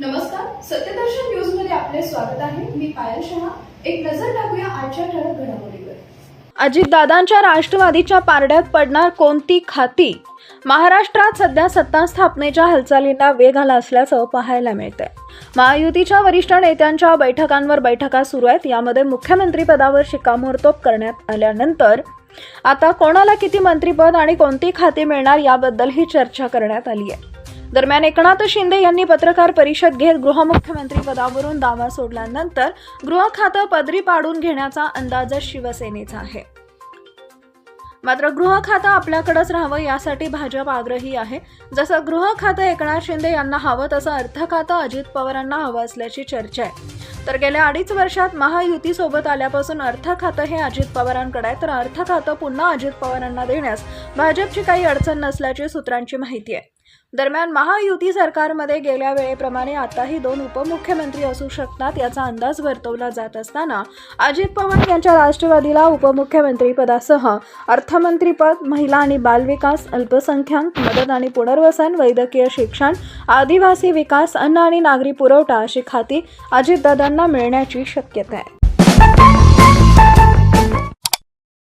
नमस्कार सत्यदर्शन न्यूजमध्ये आपले स्वागत आहे. मी पायल शहा. एक नजर टाकूया आजच्या ठळक घडामोडीवर. अजितदादांच्या राष्ट्रवादीच्या पारड्यात पडणार कोणती खाती? महाराष्ट्रात सध्या सत्ता स्थापनेच्या हालचालींना वेग आला असल्याचं पाहायला मिळतंय. महायुतीच्या वरिष्ठ नेत्यांच्या बैठकांवर बैठका सुरू आहेत. यामध्ये मुख्यमंत्रीपदावर शिक्कामोर्तब करण्यात आल्यानंतर आता कोणाला किती मंत्रीपद आणि कोणती खाती मिळणार याबद्दल ही चर्चा करण्यात आली आहे. दरम्यान एकनाथ शिंदे यांनी पत्रकार परिषद घेत गृहमुख्यमंत्री पदावरून दावा सोडल्यानंतर गृह खातं पदरी पाडून घेण्याचा अंदाज शिवसेनेचा आहे. मात्र गृह खातं आपल्याकडेच राहावं यासाठी भाजप आग्रही आहे. जसं गृह खातं एकनाथ शिंदे यांना हवं तसं अर्थ खातं अजित पवारांना हवं असल्याची चर्चा आहे. तर गेल्या अडीच वर्षात महायुतीसोबत आल्यापासून अर्थ खातं हे अजित पवारांकडे आहे. तर अर्थ खातं पुन्हा अजित पवारांना देण्यास भाजपची काही अडचण नसल्याची सूत्रांची माहिती आहे. दरम्यान महायुती सरकारमध्ये गेल्या वेळेप्रमाणे आताही दोन उपमुख्यमंत्री असू शकतात याचा अंदाज वर्तवला जात असताना अजित पवार यांच्या राष्ट्रवादीला उपमुख्यमंत्रीपदासह अर्थमंत्रीपद महिला आणि बालविकास अल्पसंख्याक मदत आणि पुनर्वसन वैद्यकीय शिक्षण आदिवासी विकास अन्न आणि नागरी पुरवठा अशी खाती अजितदादांना मिळण्याची शक्यता आहे.